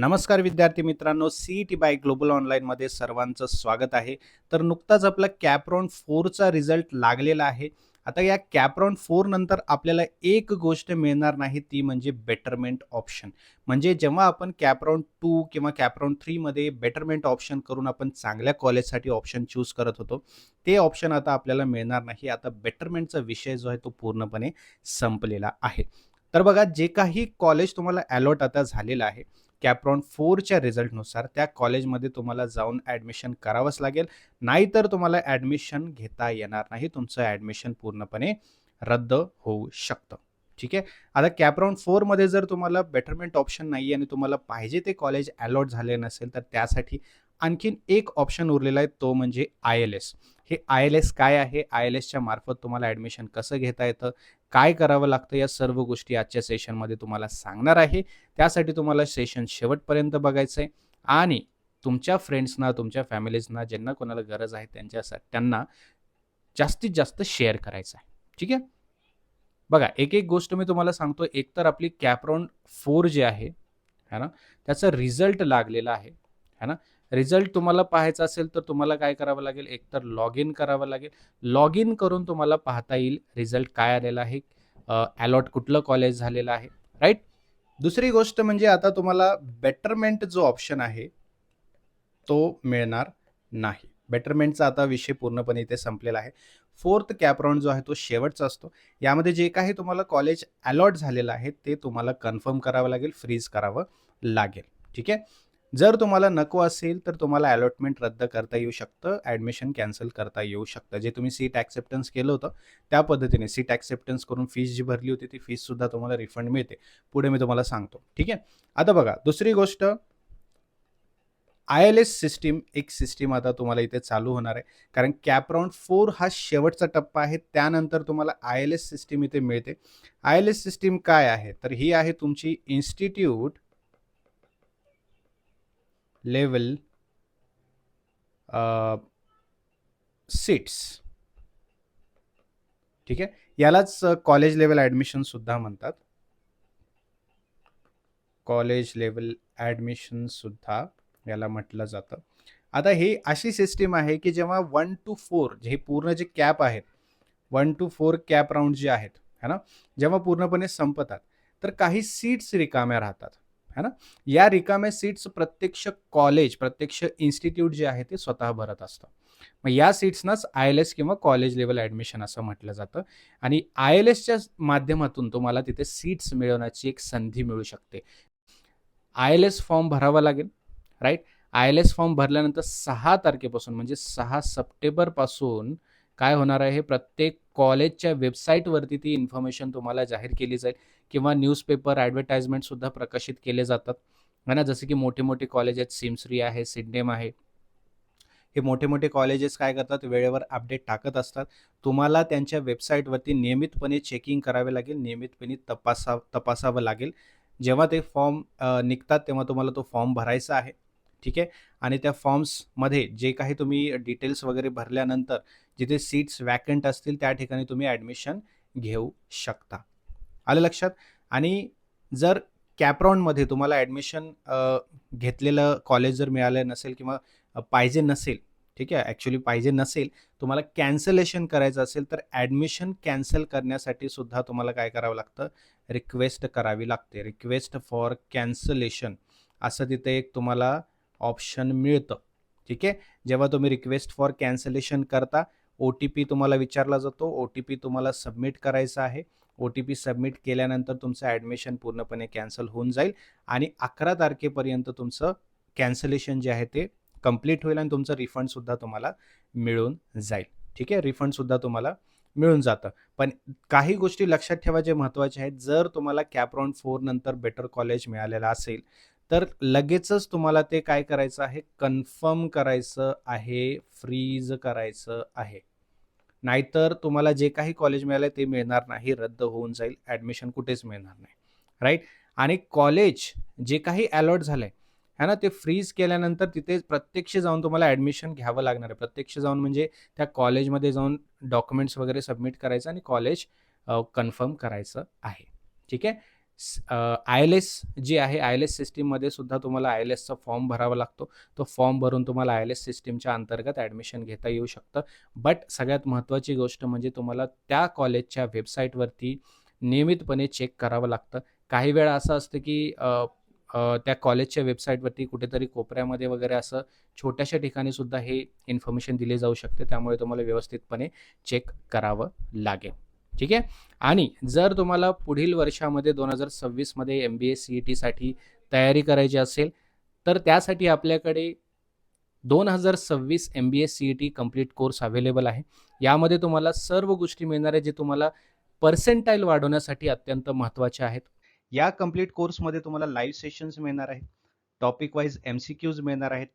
नमस्कार विद्यार्थी मित्रांनो सी टी बाय ग्लोबल ऑनलाईनमध्ये सर्वांचं स्वागत आहे. तर नुकताच आपला कॅप्रॉन फोरचा रिझल्ट लागलेला आहे. आता या कॅप्रॉन फोर नंतर आपल्याला एक गोष्ट मिळणार नाही ती म्हणजे बेटरमेंट ऑप्शन म्हणजे जेव्हा आपण कॅप्रॉन टू किंवा कॅप्रॉन थ्रीमध्ये बेटरमेंट ऑप्शन करून आपण चांगल्या कॉलेजसाठी ऑप्शन चूज करत होतो ते ऑप्शन आता आपल्याला मिळणार नाही. आता बेटरमेंटचा विषय जो आहे तो पूर्णपणे संपलेला आहे. तर बघा जे काही कॉलेज तुम्हाला अलॉट आता झालेलं आहे कॅप्रॉन फोरच्या रिझल्टनुसार त्या कॉलेजमध्ये तुम्हाला जाऊन ॲडमिशन करावंच लागेल. नाहीतर तुम्हाला ॲडमिशन घेता येणार नाही. तुमचं ॲडमिशन पूर्णपणे रद्द होऊ शकतं. ठीक आहे? आता कॅप्रॉन फोरमध्ये जर तुम्हाला बेटरमेंट ऑप्शन नाही आहे आणि तुम्हाला पाहिजे ते कॉलेज अलॉट झाले नसेल तर त्यासाठी आणखीन एक ऑप्शन उरलेला आहे तो म्हणजे आय एल एस. हे आय एल एस काय आहे? आय एल एसच्या मार्फत तुम्हाला ॲडमिशन कसं घेता येतं? काय करावं लागतं? या सर्व गोष्टी आजच्या सेशनमध्ये तुम्हाला सांगणार आहे. त्यासाठी तुम्हाला सेशन शेवटपर्यंत बघायचं आहे आणि तुमच्या फ्रेंड्सना तुमच्या फॅमिलीजना ज्यांना कोणाला गरज आहे त्यांच्यासाठी त्यांना जास्तीत जास्त शेअर करायचं आहे. ठीक आहे? बघा एक एक गोष्ट मी तुम्हाला सांगतो एकतर आपली कॅप्रॉन फोर जे आहे है ना? त्याचा रिझल्ट लागलेला आहे. है ना? रिझल्ट तुम्हाला पाहायचा असेल तर तुम्हाला काय करावं लागेल? एकतर लॉग इन करावं लागेल. लॉग इन करून तुम्हाला पाहता येईल रिझल्ट काय आलेला आहे. अलॉट कुठलं कॉलेज झालेलं आहे. राईट? दुसरी गोष्ट म्हणजे आता तुम्हाला बेटरमेंट जो ऑप्शन आहे तो मिळणार नाही. बेटरमेंटचा आता विषय पूर्णपणे इथे संपलेला आहे. फोर्थ कॅपराऊंड जो आहे तो शेवटचा असतो. यामध्ये जे काही तुम्हाला कॉलेज अलॉट झालेलं आहे ते तुम्हाला कन्फर्म करावं लागेल फ्रीज करावं लागेल. ठीक आहे? जर तुम्हाला नको असेल तर तुम्हाला अलॉटमेंट रद्द करता येऊ शकतं ॲडमिशन कॅन्सल करता येऊ शकतं. जे तुम्ही सीट ॲक्सेप्टन्स केलं होतं त्या पद्धतीने सीट ॲक्सेप्टन्स करून फीस जी भरली होती ती फीससुद्धा तुम्हाला रिफंड मिळते. पुढे मी तुम्हाला सांगतो. ठीक आहे? आता बघा दुसरी गोष्ट आय एल एस सिस्टीम एक सिस्टीम आता तुम्हाला इथे चालू होणार आहे. कारण कॅपराऊंड फोर हा शेवटचा टप्पा आहे त्यानंतर तुम्हाला आय एल एस सिस्टीम इथे मिळते. आय एल एस सिस्टीम काय आहे? तर ही आहे तुमची इन्स्टिट्यूट लेवल सीट्स uh, ठीक आहे? यालाच कॉलेज लेवल ॲडमिशन सुद्धा म्हणतात. कॉलेज लेवल ॲडमिशन सुद्धा याला म्हटलं जातं. आता ही अशी सिस्टीम आहे की जेव्हा वन टू फोर हे पूर्ण जे कॅप आहेत one two four cap round जे आहेत है ना? जेव्हा पूर्णपणे संपतात तर काही सीट्स रिकाम्या राहतात. है ना? या रिकाम्या सीट्स प्रत्यक्ष कॉलेज प्रत्यक्ष इन्स्टिट्यूट जे आहे ते स्वतः भरत असतं. मग या सीट्सनाच आय एल एस किंवा कॉलेज लेवल ॲडमिशन असं म्हटलं जातं. आणि आय एल एसच्या माध्यमातून तुम्हाला तिथे सीट्स मिळवण्याची एक संधी मिळू शकते. आय एल एस फॉर्म भरावा लागेल right I L S form भरल्यानंतर सहा तारखेपासून म्हणजे सहा सप्टेंबरपासून काय होणार आहे प्रत्येक कॉलेजच्या वेबसाईटवरती ती इन्फॉर्मेशन तुम्हाला जाहीर केली जाईल किंवा न्यूजपेपर ॲडव्हर्टाइजमेंटसुद्धा प्रकाशित केले जातात. है ना? जसे की मोठे मोठे कॉलेज आहेत सिमश्री आहे सिडनेम आहे. हे मोठे मोठे कॉलेजेस काय करतात? वेळेवर अपडेट टाकत असतात. तुम्हाला त्यांच्या वेबसाईटवरती नियमितपणे चेकिंग करावे लागेल नियमितपणे तपासा तपासावं लागेल. जेव्हा ते फॉर्म निघतात तेव्हा तुम्हाला तो फॉर्म भरायचा आहे. ठीक आहे? आणि त्या फॉर्म्समध्ये जे काही तुम्ही डिटेल्स वगैरे भरल्यानंतर जिथे सीट्स वॅकंट असतील त्या ठिकाणी तुम्ही ॲडमिशन घेऊ शकता. आलं लक्षात? आणि जर कॅप्रॉनमध्ये तुम्हाला ॲडमिशन घेतलेलं कॉलेज जर मिळालं नसेल किंवा पाहिजे नसेल ठीक आहे? ॲक्च्युली पाहिजे नसेल तुम्हाला कॅन्सलेशन करायचं असेल तर ॲडमिशन कॅन्सल करण्यासाठी सुद्धा तुम्हाला काय करावं लागतं? रिक्वेस्ट करावी लागते. Request for cancellation. असं तिथे एक तुम्हाला ऑप्शन मिळतं. ठीक आहे? जेव्हा तुम्ही रिक्वेस्ट फॉर कॅन्सलेशन करता ओ टी पी तुम्हाला विचारला जातो. ओ टी पी तुम्हाला सबमिट करायचा आहे. ओ टी पी सबमिट केल्यानंतर तुमचं ॲडमिशन पूर्णपणे कॅन्सल होऊन जाईल आणि अकरा तारखेपर्यंत तुमचं कॅन्सलेशन जे आहे ते कंप्लीट होईल आणि तुमचं रिफंडसुद्धा तुम्हाला मिळून जाईल. ठीक आहे? रिफंडसुद्धा तुम्हाला मिळून जातं. पण काही गोष्टी लक्षात ठेवा जे महत्त्वाचे आहेत. जर तुम्हाला कॅपराऊंड फोर नंतर बेटर कॉलेज मिळालेलं असेल तर लगेचच तुम्हाला ते काय करायचं आहे? कन्फर्म करायचं आहे फ्रीज करायचं आहे. नाहीतर तुम्हाला जे काही कॉलेज मिळालं ते मिळणार नाही रद्द होऊन जाईल ॲडमिशन कुठेच मिळणार नाही. राईट? आणि कॉलेज जे काही अलॉट झालं आहे है ना? ते फ्रीज केल्यानंतर तिथे प्रत्यक्ष जाऊन तुम्हाला ॲडमिशन घ्यावं लागणार आहे. प्रत्यक्ष जाऊन म्हणजे त्या कॉलेजमध्ये जाऊन डॉक्युमेंट्स वगैरे सबमिट करायचं आणि कॉलेज कन्फर्म करायचं आहे. ठीक आहे? आय एल एस जी आहे आय एल एस सिस्टीममध्ये सुद्धा तुम्हाला आय एल एसचा फॉर्म भरावा लागतो. तो फॉर्म भरून तुम्हाला आय एल एस सिस्टीमच्या अंतर्गत ॲडमिशन घेता येऊ शकतं. बट सगळ्यात महत्त्वाची गोष्ट म्हणजे तुम्हाला त्या कॉलेजच्या वेबसाईटवरती नियमितपणे चेक करावं लागतं. काही वेळा असं असतं की त्या कॉलेजच्या वेबसाईटवरती कुठेतरी कोपऱ्यामध्ये वगैरे असं छोट्याशा ठिकाणी सुद्धा हे इन्फॉर्मेशन दिले जाऊ शकते. त्यामुळे तुम्हाला व्यवस्थितपणे चेक करावं लागेल. ठीक आहे? आणि जर तुम्हाला पुढील वर्षामध्ये दोन हजार सव्वीसमध्ये M B S C E टीसाठी तयारी करायची असेल तर त्यासाठी आपल्याकडे दोन हजार सव्वीस M B S C E T complete course available आहे. यामध्ये तुम्हाला सर्व गोष्टी मिळणार आहे जे तुम्हाला पर्सेंटाईल वाढवण्यासाठी अत्यंत महत्त्वाच्या आहेत. या कंप्लीट कोर्समध्ये तुम्हाला लाईव्ह सेशन्स मिळणार आहेत. Topic wise M C Qs मिळणार आहेत.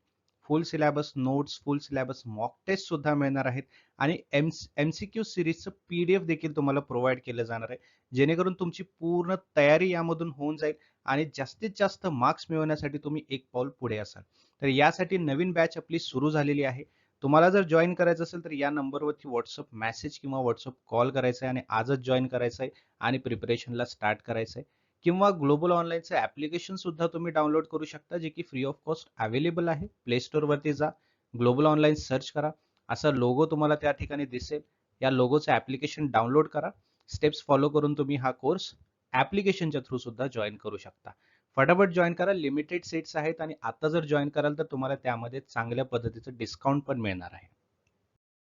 Full syllabus notes full syllabus mock test सुद्धा मिळणार आहेत. आणि एम एम सी क्यू सिरीजचं पी डी एफ देखील तुम्हाला प्रोव्हाइड केलं जाणार आहे. जेणेकरून तुमची पूर्ण तयारी यामधून होऊन जाईल आणि जास्तीत जास्त मार्क्स मिळवण्यासाठी तुम्ही एक पाऊल पुढे असाल. तर यासाठी नवीन बॅच आपली सुरू झालेली आहे. तुम्हाला जर जॉईन करायचं असेल तर या नंबरवरती व्हॉट्सअप मेसेज किंवा व्हॉट्सअप कॉल करायचा आहे आणि आजच जॉईन करायचं आहे आणि प्रिपरेशनला स्टार्ट करायचं आहे. किंवा ग्लोबल ऑनलाईनचं ॲप्लिकेशन सुद्धा तुम्ही डाउनलोड करू शकता जे की फ्री ऑफ कॉस्ट अवेलेबल आहे. प्ले स्टोअरवरती जा ग्लोबल ऑनलाईन सर्च करा. असा लोगो तुम्हाला त्या ठिकाणी दिसेल. या लोगोचं ॲप्लिकेशन डाउनलोड करा. स्टेप्स फॉलो करून तुम्ही हा कोर्स ॲप्लिकेशनच्या थ्रू सुद्धा जॉईन करू शकता. फटाफट जॉईन करा. लिमिटेड सीट्स आहेत आणि आता जर जॉईन कराल तर तुम्हाला त्यामध्ये चांगल्या पद्धतीचं डिस्काउंट पण मिळणार आहे.